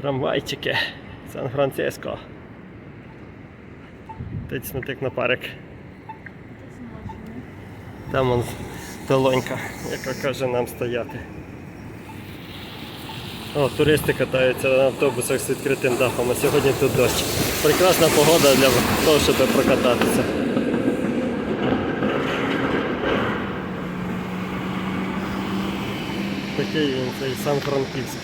Трамвайчики. Сан-Франциско. На парик. Там он долонька, яка каже нам стояти. О, туристи катаються на автобусах з відкритим дахом, а сьогодні тут дощ. Прекрасна погода для того, щоб прокататися. Такий він цей Сан-Франківськ.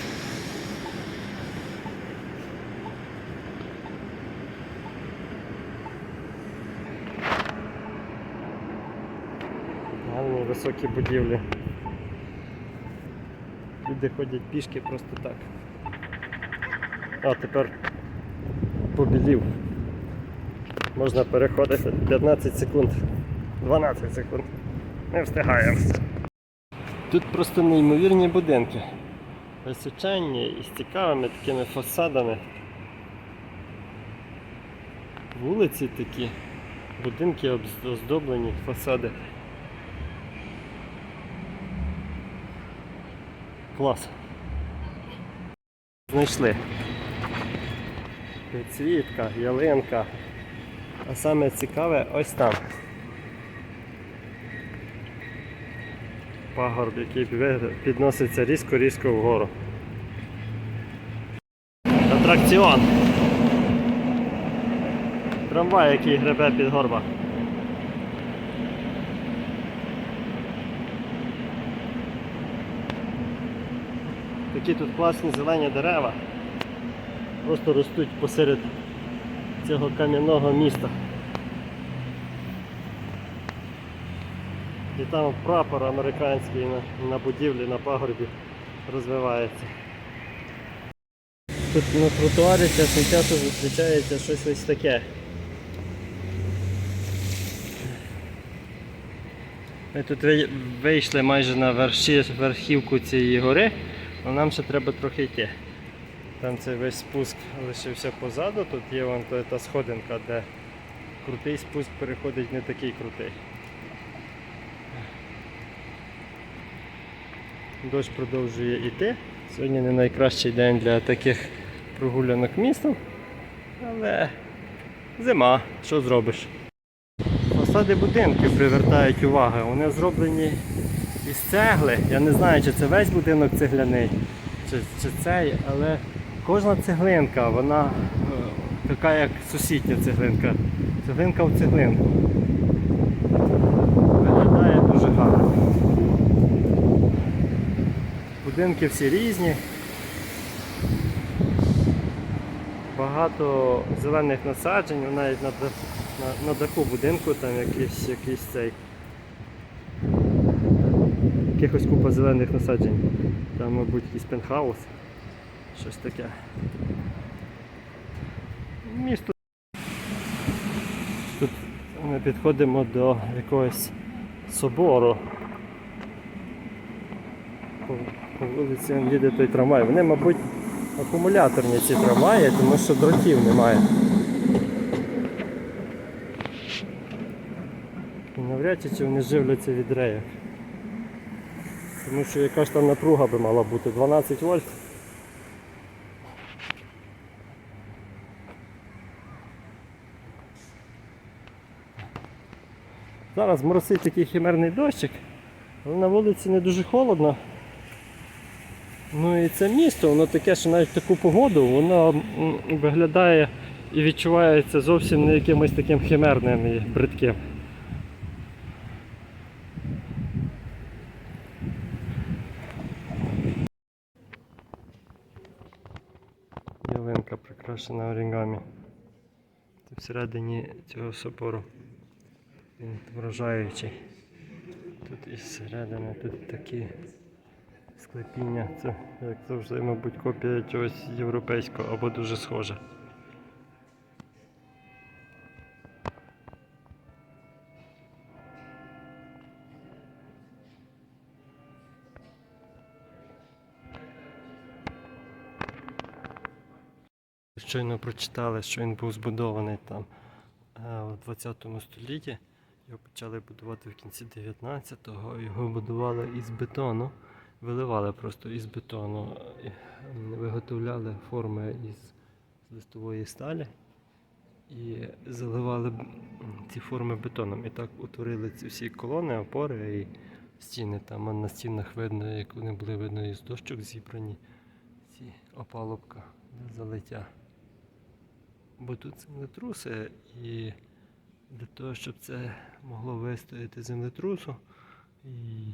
Гарні високі будівлі. Люди ходять пішки просто так. А тепер побілів. Можна переходити 15 секунд. 12 секунд. Не встигаємо. Тут просто неймовірні будинки. Височенні і з цікавими такими фасадами. Вулиці такі, будинки оздоблені, фасади. Клас. Знайшли. Підсвітка, ялинка. А саме цікаве ось там. Пагорб, який підноситься різко-різко вгору. Атракціон. Трамвай, який гребе під горба. Такі тут класні зелені дерева. Просто ростуть посеред цього кам'яного міста. І там прапор американський на, на будівлі, на пагорбі розвивається. Тут на тротуарі час від часу зустрічається щось ось таке. Ми тут вийшли майже на верхівку цієї гори, але нам ще треба трохи йти. Там цей весь спуск лишився позаду, тут є вон та, сходинка, де крутий спуск переходить не такий крутий. Дощ продовжує йти. Сьогодні не найкращий день для таких прогулянок містом, але зима, що зробиш? Фасади будинків привертають увагу. Вони зроблені цегли. Я не знаю, чи це весь будинок цегляний, чи, чи цей, але кожна цеглинка, вона е, така як сусідня цеглинка. Цеглинка в цеглинку. Виглядає дуже гарно. Будинки всі різні. Багато зелених насаджень, навіть на, на, на даху будинку там якийсь, якийсь цей. Якихось купа зелених насаджень. Там, мабуть, якийсь пентхаус. Щось таке. Місто. Тут ми підходимо до якогось собору. По, вулиці їде той трамвай. Вони, мабуть, акумуляторні ці трамваї, тому що дротів немає. Навряд чи вони живляться від рейок. Тому що яка ж там напруга би мала бути? 12 вольт. Зараз моросить такий химерний дощик, але на вулиці не дуже холодно. Ну і це місто, воно таке, що навіть таку погоду воно виглядає і відчувається зовсім не якимось таким химерним і бридким. Ялинка на орігамі. Всередині цього собору. Він вражаючий. Тут і зсередини, тут такі склепіння. Це, як завжди, мабуть, копія чогось європейського або дуже схоже. Щойно прочитали, що він був збудований там е, у 20 столітті. Його почали будувати в кінці 19-го. Його будували із бетону виливали просто із бетону, е, виготовляли форми із листової сталі і заливали ці форми бетоном. І так утворили ці всі колони, опори і стіни. Там а на стінах видно, як вони були видно із дощок зібрані. Ці опалубка для залиття. Бо тут землетруси і для того, щоб це могло вистояти землетрусу, і,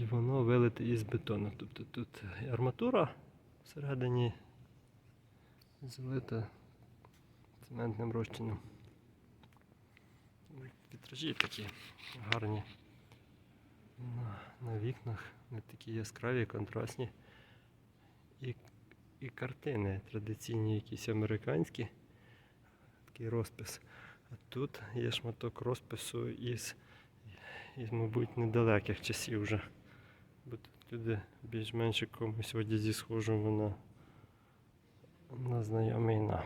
і воно вилите із бетону. Тобто тут арматура всередині залита цементним розчином. Вітражі такі гарні на, на вікнах, не такі яскраві, контрастні. І, і картини традиційні, якісь американські, такий розпис. А тут є шматок розпису із, із мабуть, недалеких часів вже. Бо тут люди більш-менш якомусь одязі схожому на, на знайомий нам.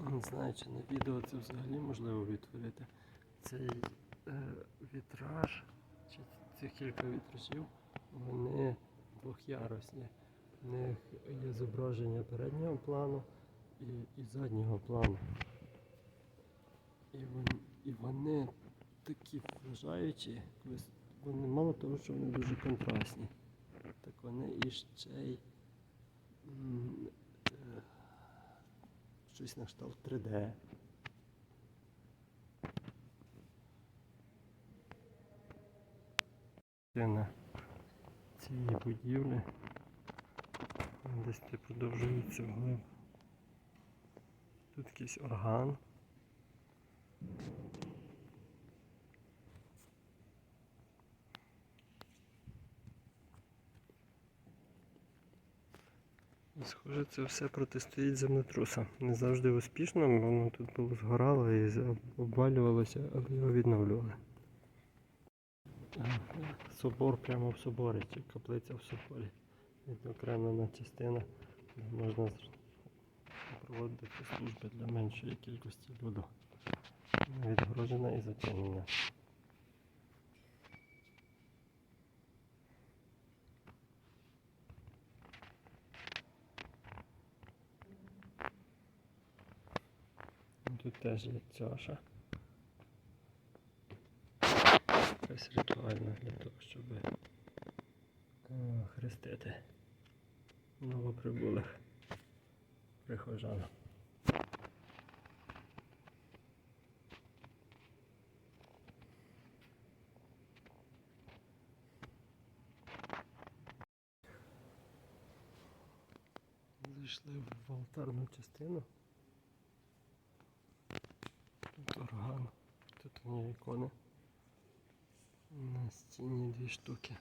Не знаю, чи на відео це взагалі можливо відтворити. Цей е, вітраж, чи цих кілька вітражів, вони двохярусні. В них є зображення переднього плану і, і заднього плану. І вони, і вони такі вражаючі, вони мало того, що вони дуже контрастні, так вони і ще й е, щось на кшталт 3D. Частина цієї будівлі десь ти продовжується вглиб. Тут якийсь орган. Схоже, це все протистоїть землетрусам. Не завжди успішно, воно тут було згорало і обвалювалося, але його відновлювали. Собор прямо в соборі, каплиця в соборі. Відокремлена частина, де можна проводити служби для меншої кількості люду. Відгорожена і затягнена. Тут теж є чаша. Якась ритуальна для того, щоб е, хрестити новоприбулих прихожан. Зайшли в алтарну частину. Тут орган, тут у нього ікони. На стіні дві штуки.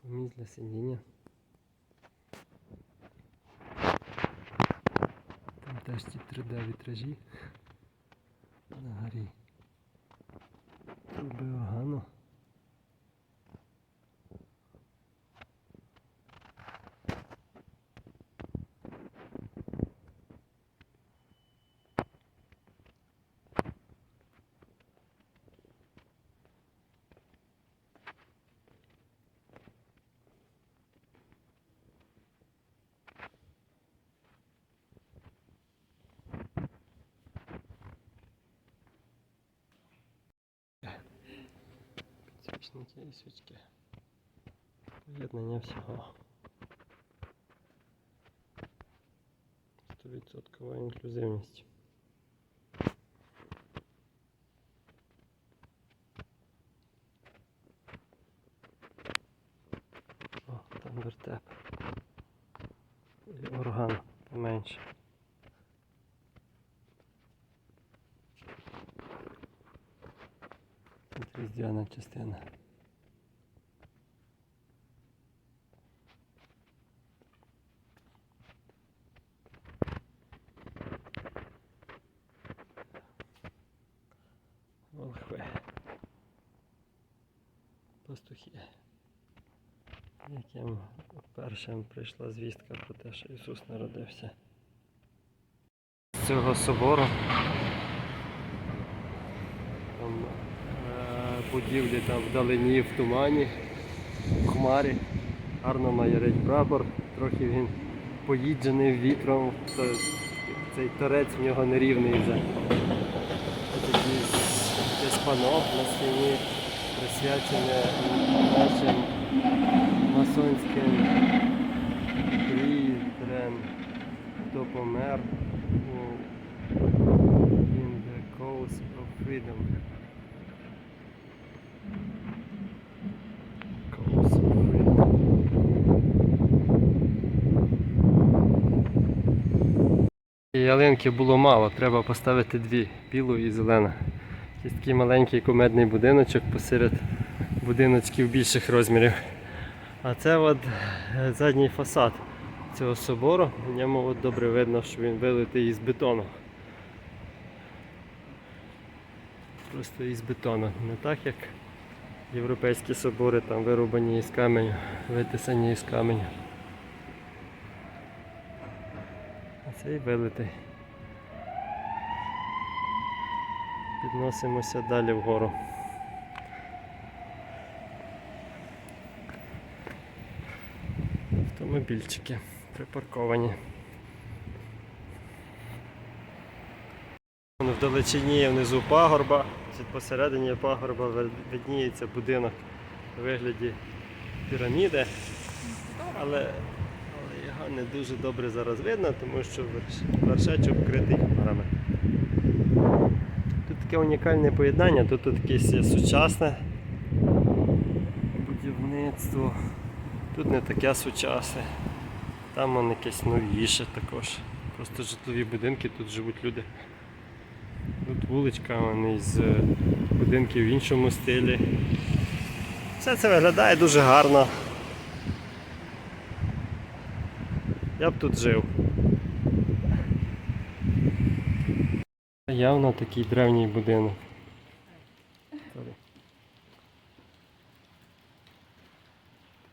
Купа місць для сидіння. Там теж ті 3D вітражі Підсвічники і свічки. Поєднання всього. 100% інклюзивність. О, там вертеп. І орган поменше. Тут різдвяна частина. Волхви. Пастухи. Яким першим прийшла звістка про те, що Ісус народився. З цього собору там будівлі там вдалині в тумані, в хмарі. Гарно майорить прапор, трохи він поїджений вітром, то цей торець в нього нерівний вже. Такі якесь на стіні присвячене нашим масонським лідерам, хто помер In the cause of freedom. Cause of freedom. І Ялинки було мало, треба поставити дві, білу і зелену. Ось такий маленький кумедний будиночок посеред будиночків більших розмірів. А це от е, задній фасад цього собору. В ньому от добре видно, що він вилитий із бетону. Просто із бетону. Не так як європейські собори там вирубані із каменю, витисані із каменю. А цей вилитий. Підносимося далі вгору. Автомобільчики припарковані. В далечині внизу пагорба, посередині пагорба видніється будинок у вигляді піраміди, але, не дуже добре зараз видно, тому що верш- вершечок вкритий хмарами. Тут таке унікальне поєднання, тут, якесь сучасне будівництво, тут не таке сучасне, там воно якесь новіше також. Просто житлові будинки, тут живуть люди. Тут вуличка, вони з е, будинків в іншому стилі. Все це виглядає дуже гарно. Я б тут жив. Явно такий древній будинок.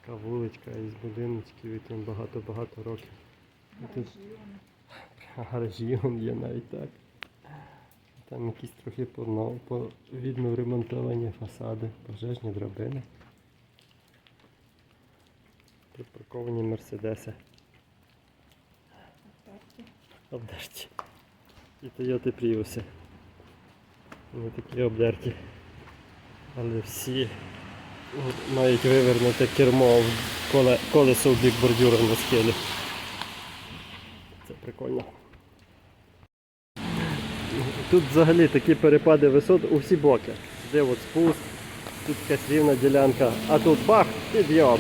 Така вуличка із будиночків і там багато-багато років. Тут гаражі є навіть так. Там якісь трохи понов, по, видно ремонтовані фасади, пожежні драбини. Припарковані мерседеси. Обдерті. І Toyota Prius. Вони такі обдерті. Але всі мають вивернуте кермо в коле, колесо в бік бордюра на схилі. Це прикольно. Тут взагалі такі перепади висот у всі боки. Де от спуск, тут якась рівна ділянка, а тут бах, підйом.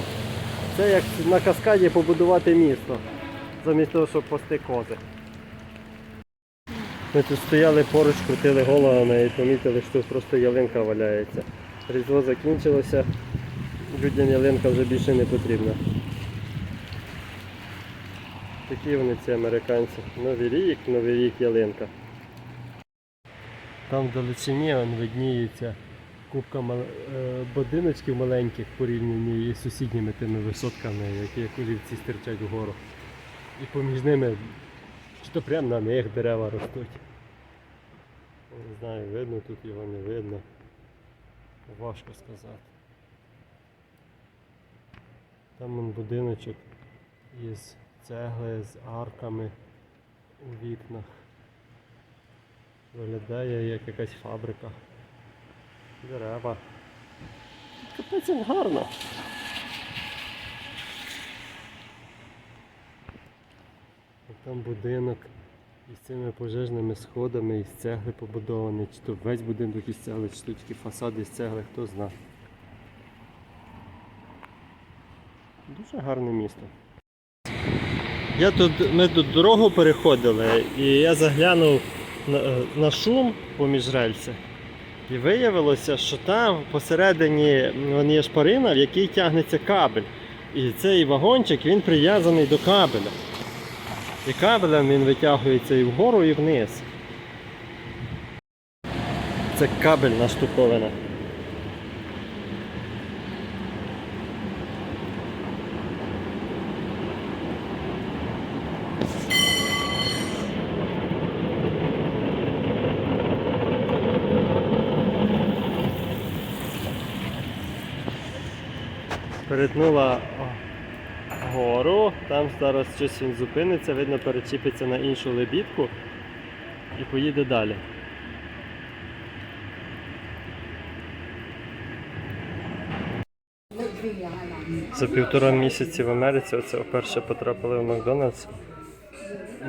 Це як на каскаді побудувати місто, замість того, щоб пасти кози. Ми тут стояли поруч, крутили головами і помітили, що тут просто ялинка валяється. Різдво закінчилося, людям ялинка вже більше не потрібна. Такі вони ці американці. Новий рік, новий рік ялинка. Там в далечині он видніється купка мал- е, будиночків маленьких порівняні із сусідніми тими висотками, які як олівці стирчать вгору. І поміж ними, чи то прямо на них дерева ростуть. Не знаю, видно тут його не видно. Важко сказати. Там он будиночок із цегли, з арками у вікнах. Виглядає як якась фабрика. Дерева. Капець як гарно. Там будинок із цими пожежними сходами із цегли побудований. Чи то весь будинок із цегли, чи то тільки фасад із цегли, хто знає. Дуже гарне місто. Я тут, ми тут дорогу переходили і я заглянув на, на шум поміж рельси. І виявилося, що там посередині є шпарина, в якій тягнеться кабель. І цей вагончик він прив'язаний до кабеля. І кабелем він витягується і вгору, і вниз. Це кабельна штуковина. перетнула о, гору, там зараз щось він зупиниться, видно, перечіпиться на іншу лебідку і поїде далі. За півтора місяці в Америці оце вперше потрапили в Макдональдс.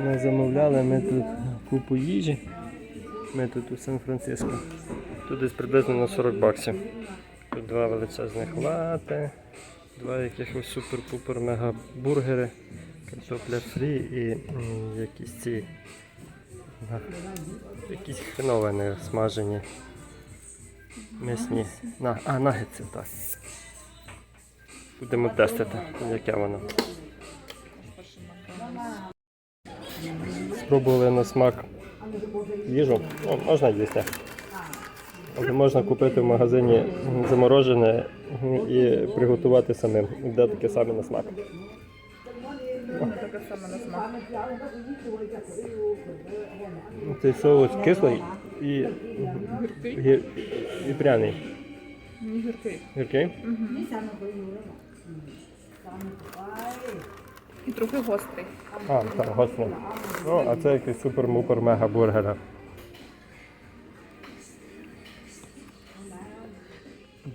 Ми замовляли ми тут купу їжі. Ми тут у Сан-Франциско. Тут десь приблизно на 40 баксів. Тут два величезних лати, два якихось супер-пупер мега бургери, картопля фрі і м, якісь ці на- якісь хреновини смажені. М'ясні. На, а, нагетси, так. Будемо тестити, яке воно. Спробували на смак їжу. О, можна їсти. Але можна купити в магазині заморожене і приготувати самим. Де таке саме на смак. Таке саме на смак. Цей соус кислий і, Гіркий? гір- і пряний. Ні, гіркий. Гіркий? І трохи гострий. А, так, гостро. Ну, а це якийсь супер-мупер мега бургер.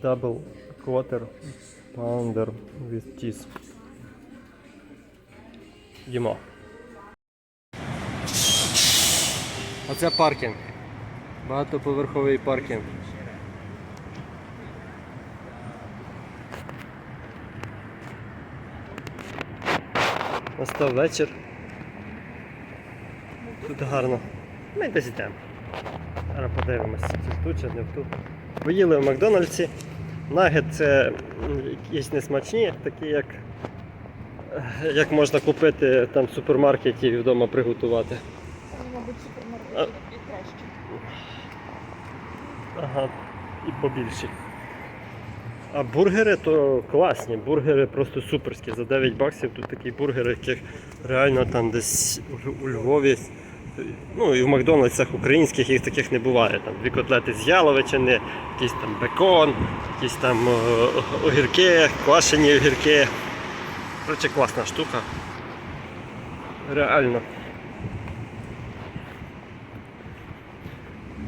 Double quarter pounder with cheese. Їмо. Оце паркінг. Багатоповерховий паркінг. Настав вечір. Тут гарно. Ми десь йдемо. Зараз подивимося, чи тут чи не тут. Поїли в Макдональдсі. Нагет це якісь несмачні, такі як, як можна купити там в супермаркеті і вдома приготувати. Це, Мабуть, супермаркет і краще. Ага, і побільші. А бургери то класні, бургери просто суперські. За 9 баксів тут такі бургери, яких реально там десь у Львові. Ну і в Макдональдсах українських їх таких не буває. Там дві котлети з яловичини, якийсь там бекон, якісь там е, огірки, квашені огірки. Короче, класна штука. Реально.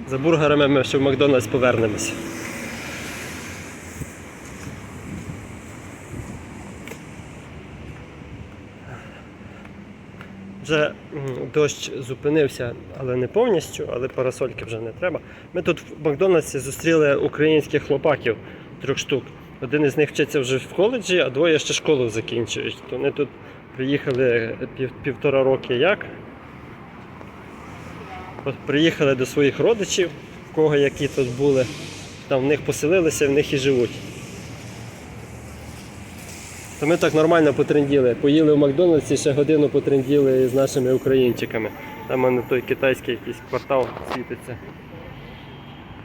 За бургерами ми ще в Макдональдс повернемося. Вже дощ зупинився, але не повністю, але парасольки вже не треба. Ми тут в Макдональдсі зустріли українських хлопаків трьох штук. Один із них вчиться вже в коледжі, а двоє ще школу закінчують. Вони тут приїхали пів, півтора роки як. От приїхали до своїх родичів, в кого які тут були. Там в них поселилися, в них і живуть. То ми так нормально потренділи. Поїли в Макдональдсі, ще годину потренділи з нашими українчиками. Там мене той китайський якийсь квартал світиться.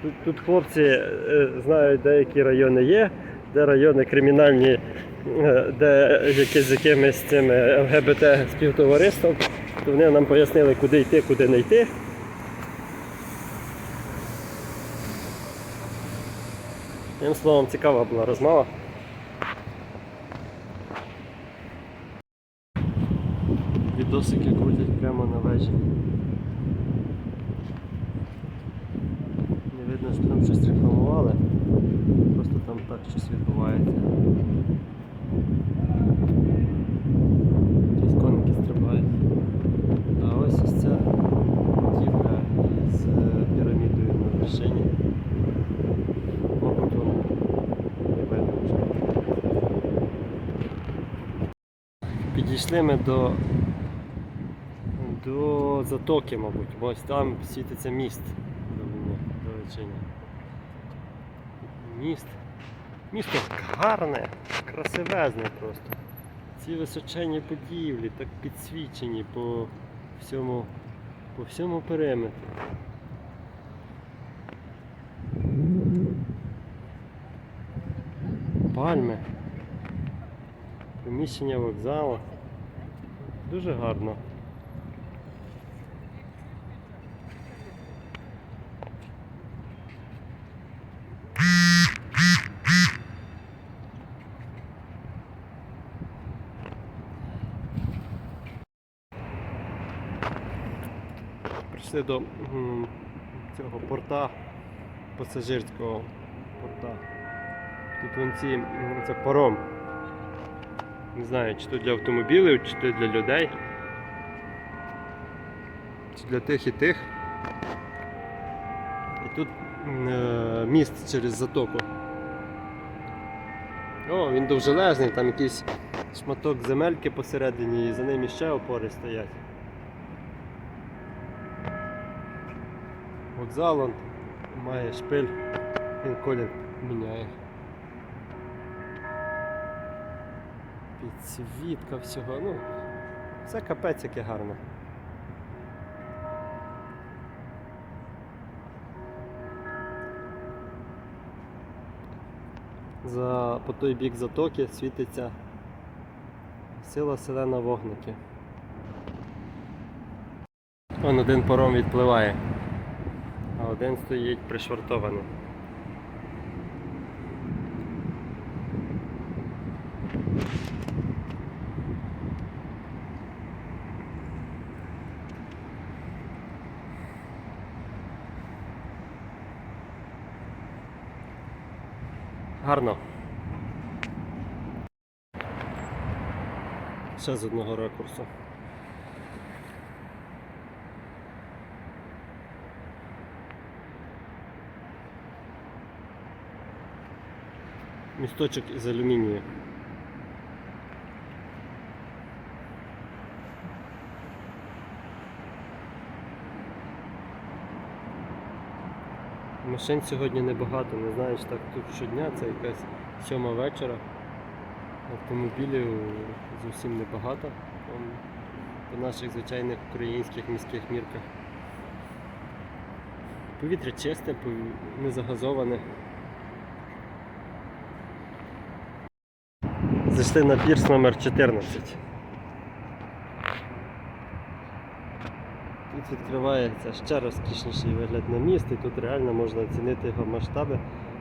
Тут, тут хлопці е, знають, де які райони є, де райони кримінальні, е, де якісь з якимись цими ЛГБТ співтовариством. То вони нам пояснили, куди йти, куди не йти. Тим словом, цікава була розмова. Відосики крутять прямо на вежі. Не видно, що там щось рекламували. Просто там так щось відбувається. Якісь коники стрибають. А ось ось ця будівля з е, пірамідою на вершині. Підійшли ми до, затоки, мабуть, бо ось там світиться міст до Вечині. Міст. Місто гарне, красивезне просто. Ці височені будівлі так підсвічені по всьому, по всьому периметру. Пальми. Приміщення вокзалу. Дуже гарно. Прийшли до цього порта, пасажирського порта. Тут вон ці, це паром. Не знаю, чи то для автомобілів, чи то для людей. Чи для тих і тих. І тут е, міст через затоку. О, він довжелезний, там якийсь шматок земельки посередині і за ним іще опори стоять. Он має шпиль, він колір міняє. Підсвітка всього, ну, все капець яке гарно. За, по той бік затоки світиться сила селена вогники. Он один паром відпливає, один стоїть пришвартований. Гарно. Ще з одного ракурсу. Місточок із алюмінію. Машин сьогодні небагато, не знаю, чи так тут щодня, це якась сьома вечора. Автомобілів зовсім небагато там, по наших звичайних українських міських мірках. Повітря чисте, не загазоване. Зайшли на пірс номер 14. Тут відкривається ще розкішніший вигляд на міст, і тут реально можна оцінити його масштаби,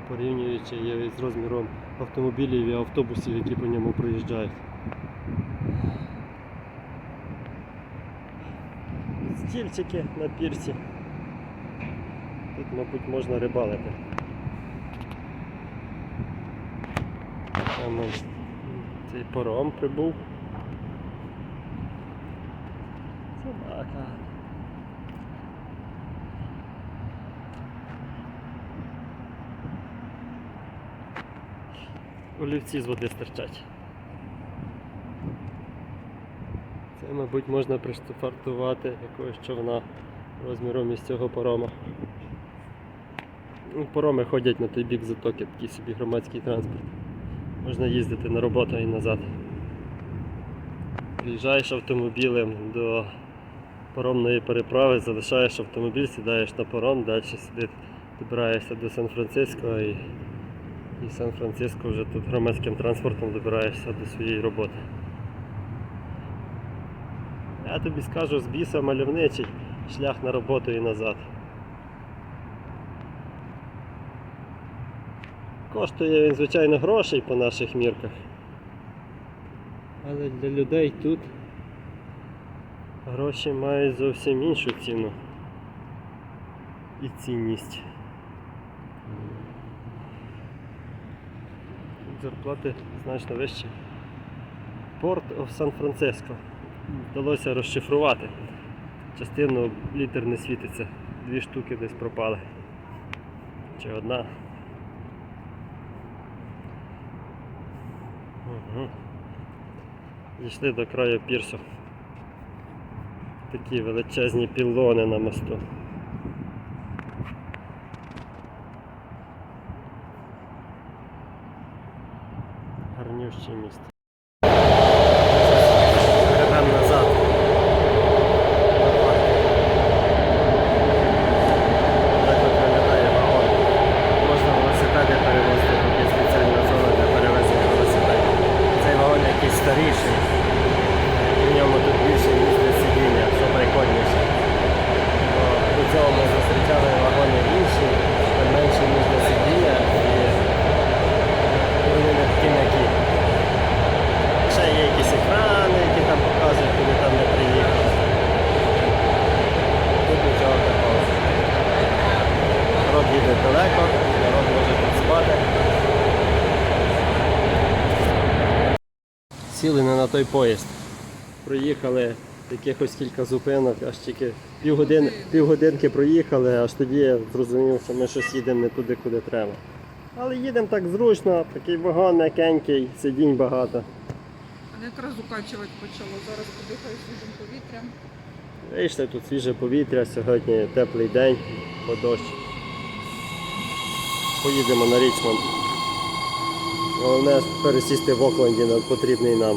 порівнюючи його з розміром автомобілів і автобусів, які по ньому проїжджають. Стільчики на пірсі. Тут, мабуть, можна рибалити. Там цей паром прибув. Собака. Олівці з води стирчать. Це, мабуть, можна приштрафартувати якогось човна розміром із цього парома. Ну, Пароми ходять на той бік затоки, такий собі громадський транспорт. Можна їздити на роботу і назад. Приїжджаєш автомобілем до паромної переправи, залишаєш автомобіль, сідаєш на паром, далі сюди добираєшся до Сан-Франциско і, і Сан-Франциско вже тут громадським транспортом добираєшся до своєї роботи. Я тобі скажу, з біса мальовничий шлях на роботу і назад. Коштує він, звичайно, грошей по наших мірках. Але для людей тут гроші мають зовсім іншу ціну і цінність. Тут зарплати значно вищі. Порт of Сан-Франциско. Вдалося розшифрувати. Частину літер не світиться. Дві штуки десь пропали. Чи одна. Дійшли до краю пірсу. Такі величезні пілони на мосту. Гарнющий міст. Гребем назад. Так от виглядає вагон. Можна велосипеди перевозити, тут є спеціальна зона для перевезення велосипедів. Цей вагон якийсь старіший. І в ньому тут більше місця сидіння, що прикольніше. Бо До цього ми зустрічали вагони інші, де менше місця сидіння і вони не такі м'які. Ще є якісь екрани, які там показують, куди там не приїхали. Тут нічого сіли не на той поїзд. Проїхали якихось кілька зупинок, аж тільки півгодин, півгодинки проїхали, аж тоді я зрозумів, що ми щось їдемо не туди, куди треба. Але їдемо так зручно, такий вагон м'якенький, сидінь багато. Мене якраз укачувати почало. Зараз подихаю свіжим повітрям. Вийшли тут свіже повітря, сьогодні теплий день, по дощ. Поїдемо на Річмонд. Головне пересісти в Окленді на потрібний нам.